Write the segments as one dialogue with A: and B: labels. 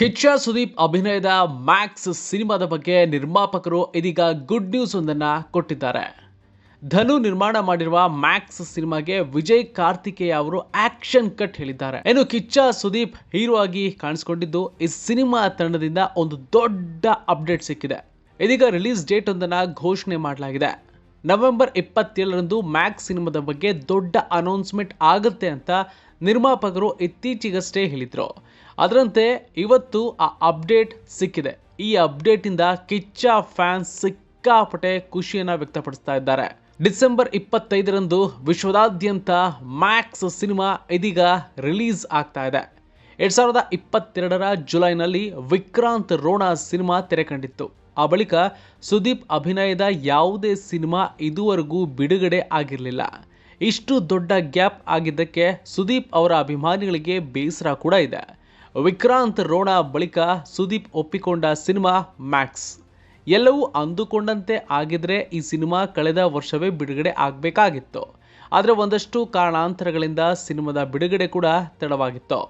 A: ಕಿಚ್ಚ ಸುದೀಪ್ ಅಭಿನಯದ ಮ್ಯಾಕ್ಸ್ ಸಿನಿಮಾದ ಬಗ್ಗೆ ನಿರ್ಮಾಪಕರು ಇದೀಗ ಗುಡ್ ನ್ಯೂಸ್ ಒಂದನ್ನು ಕೊಟ್ಟಿದ್ದಾರೆ. ಧನು ನಿರ್ಮಾಣ ಮಾಡಿರುವ ಮ್ಯಾಕ್ಸ್ ಸಿನಿಮಾಗೆ ವಿಜಯ್ ಕಾರ್ತಿಕೇಯ ಅವರು ಆಕ್ಷನ್ ಕಟ್ ಹೇಳಿದ್ದಾರೆ. ಏನು ಕಿಚ್ಚ ಸುದೀಪ್ ಹೀರೋ ಆಗಿ ಕಾಣಿಸ್ಕೊಂಡಿದ್ದು ಈ ಸಿನಿಮಾ ತಂಡದಿಂದ ಒಂದು ದೊಡ್ಡ ಅಪ್ಡೇಟ್ ಸಿಕ್ಕಿದೆ. ಇದೀಗ ರಿಲೀಸ್ ಡೇಟ್ ಒಂದನ್ನು ಘೋಷಣೆ ಮಾಡಲಾಗಿದೆ. ನವೆಂಬರ್ ಇಪ್ಪತ್ತೇಳರಂದು ಮ್ಯಾಕ್ಸ್ ಸಿನಿಮಾದ ಬಗ್ಗೆ ದೊಡ್ಡ ಅನೌನ್ಸ್ಮೆಂಟ್ ಆಗುತ್ತೆ ಅಂತ ನಿರ್ಮಾಪಕರು ಇತ್ತೀಚೆಗಷ್ಟೇ ಹೇಳಿದ್ರು. ಅದರಂತೆ ಇವತ್ತು ಆ ಅಪ್ಡೇಟ್ ಸಿಕ್ಕಿದೆ. ಈ ಅಪ್ಡೇಟಿಂದ ಕಿಚ್ಚ ಫ್ಯಾನ್ಸ್ ಸಿಕ್ಕಾಪಟ್ಟೆ ಖುಷಿಯನ್ನ ವ್ಯಕ್ತಪಡಿಸ್ತಾ ಇದ್ದಾರೆ. ಡಿಸೆಂಬರ್ ಇಪ್ಪತ್ತೈದರಂದು ವಿಶ್ವದಾದ್ಯಂತ ಮ್ಯಾಕ್ಸ್ ಸಿನಿಮಾ ಇದೀಗ ರಿಲೀಸ್ ಆಗ್ತಾ ಇದೆ. ಎರಡ್ ಸಾವಿರದ ಇಪ್ಪತ್ತೆರಡರ ಜುಲೈನಲ್ಲಿ ವಿಕ್ರಾಂತ್ ರೋಣ ಸಿನಿಮಾ ತೆರೆ ಕಂಡಿತ್ತು ಆ ಬಳಿಕ ಸುದೀಪ್ ಅಭಿನಯದ ಯಾವುದೇ ಸಿನಿಮಾ ಇದುವರೆಗೂ ಬಿಡುಗಡೆ ಆಗಿರಲಿಲ್ಲ. ಇಷ್ಟು ದೊಡ್ಡ ಗ್ಯಾಪ್ ಆಗಿದ್ದಕ್ಕೆ ಸುದೀಪ್ ಅವರ ಅಭಿಮಾನಿಗಳಿಗೆ ಬೇಸರ ಕೂಡ ಇದೆ. ವಿಕ್ರಾಂತ್ ರೋಣ ಬಳಿಕ ಸುದೀಪ್ ಒಪ್ಪಿಕೊಂಡ ಸಿನಿಮಾ ಮ್ಯಾಕ್ಸ್ ಎಲ್ಲವೂ ಅಂದುಕೊಂಡಂತೆ ಆಗಿದ್ರೆ ಈ ಸಿನಿಮಾ ಕಳೆದ ವರ್ಷವೇ ಬಿಡುಗಡೆ ಆಗಬೇಕಾಗಿತ್ತು. ಆದರೆ ಒಂದಷ್ಟು ಕಾರಣಾಂತರಗಳಿಂದ ಸಿನಿಮಾದ ಬಿಡುಗಡೆ ಕೂಡ ತಡವಾಗಿತ್ತು.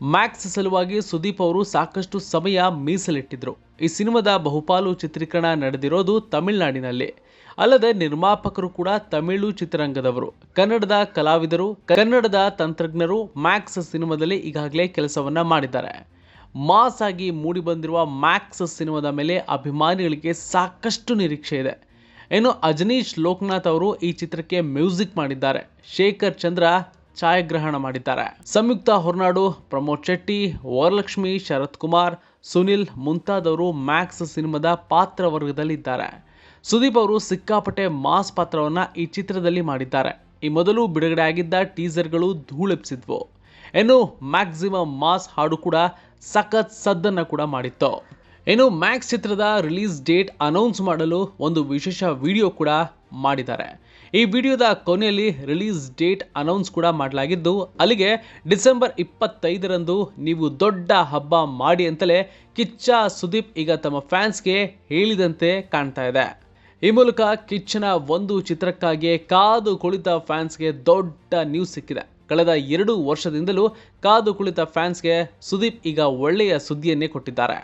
A: ಮ್ಯಾಕ್ಸ್ ಸಲುವಾಗಿ ಸುದೀಪ್ ಅವರು ಸಾಕಷ್ಟು ಸಮಯ ಮೀಸಲಿಟ್ಟಿದ್ರು. ಈ ಸಿನಿಮಾದ ಬಹುಪಾಲು ಚಿತ್ರೀಕರಣ ನಡೆದಿರೋದು ತಮಿಳುನಾಡಿನಲ್ಲಿ. ಅಲ್ಲದೆ ನಿರ್ಮಾಪಕರು ಕೂಡ ತಮಿಳು ಚಿತ್ರರಂಗದವರು. ಕನ್ನಡದ ಕಲಾವಿದರು, ಕನ್ನಡದ ತಂತ್ರಜ್ಞರು ಮ್ಯಾಕ್ಸ್ ಸಿನಿಮಾದಲ್ಲಿ ಈಗಾಗಲೇ ಕೆಲಸವನ್ನ ಮಾಡಿದ್ದಾರೆ. ಮಾಸ್ ಆಗಿ ಮೂಡಿಬಂದಿರುವ ಮ್ಯಾಕ್ಸ್ ಸಿನಿಮಾದ ಮೇಲೆ ಅಭಿಮಾನಿಗಳಿಗೆ ಸಾಕಷ್ಟು ನಿರೀಕ್ಷೆ ಇದೆ. ಇನ್ನು ಅಜನೀಶ್ ಲೋಕನಾಥ್ ಅವರು ಈ ಚಿತ್ರಕ್ಕೆ ಮ್ಯೂಸಿಕ್ ಮಾಡಿದ್ದಾರೆ. ಶೇಖರ್ ಚಂದ್ರ ಛಾಯಾಗ್ರಹಣ ಮಾಡಿದ್ದಾರೆ. ಸಂಯುಕ್ತ ಹೊರನಾಡು ಪ್ರಮೋದ್ ಶೆಟ್ಟಿ, ವರಲಕ್ಷ್ಮಿ ಶರತ್ ಕುಮಾರ್ ಸುನಿಲ್ ಮುಂತಾದವರು ಮ್ಯಾಕ್ಸ್ ಸಿನಿಮಾದ ಪಾತ್ರ ವರ್ಗದಲ್ಲಿದ್ದಾರೆ. ಸುದೀಪ್ ಅವರು ಸಿಕ್ಕಾಪಟ್ಟೆ ಮಾಸ್ ಪಾತ್ರವನ್ನು ಈ ಚಿತ್ರದಲ್ಲಿ ಮಾಡಿದ್ದಾರೆ. ಈ ಮೊದಲು ಬಿಡುಗಡೆ ಆಗಿದ್ದ ಟೀಸರ್ಗಳು ಧೂಳೆಪ್ಸಿದ್ವು ಇನ್ನು ಮ್ಯಾಕ್ಸಿಮಮ್ ಮಾಸ್ ಹಾಡು ಕೂಡ ಸಖತ್ ಸದ್ದನ್ನ ಕೂಡ ಮಾಡಿತ್ತು. ಇನ್ನು ಮ್ಯಾಕ್ಸ್ ಚಿತ್ರದ ರಿಲೀಸ್ ಡೇಟ್ ಅನೌನ್ಸ್ ಮಾಡಲು ಒಂದು ವಿಶೇಷ ವಿಡಿಯೋ ಕೂಡ ಮಾಡಿದ್ದಾರೆ. ಈ ವಿಡಿಯೋದ ಕೊನೆಯಲ್ಲಿ ರಿಲೀಸ್ ಡೇಟ್ ಅನೌನ್ಸ್ ಕೂಡ ಮಾಡಲಾಗಿದ್ದು, ಅಲ್ಲಿಗೆ ಡಿಸೆಂಬರ್ ಇಪ್ಪತ್ತೈದರಂದು ನೀವು ದೊಡ್ಡ ಹಬ್ಬ ಮಾಡಿ ಅಂತಲೇ ಕಿಚ್ಚ ಸುದೀಪ್ ಈಗ ತಮ್ಮ ಫ್ಯಾನ್ಸ್ಗೆ ಹೇಳಿದಂತೆ ಕಾಣ್ತಾ ಇದೆ. ಈ ಮೂಲಕ ಕಿಚ್ಚನ ಒಂದು ಚಿತ್ರಕ್ಕಾಗಿ ಕಾದು ಕುಳಿತ ಫ್ಯಾನ್ಸ್ಗೆ ದೊಡ್ಡ ನ್ಯೂಸ್ ಸಿಕ್ಕಿದೆ. ಕಳೆದ ಎರಡು ವರ್ಷದಿಂದಲೂ ಕಾದು ಕುಳಿತ ಫ್ಯಾನ್ಸ್ಗೆ ಸುದೀಪ್ ಈಗ ಒಳ್ಳೆಯ ಸುದ್ದಿಯನ್ನೇ ಕೊಟ್ಟಿದ್ದಾರೆ.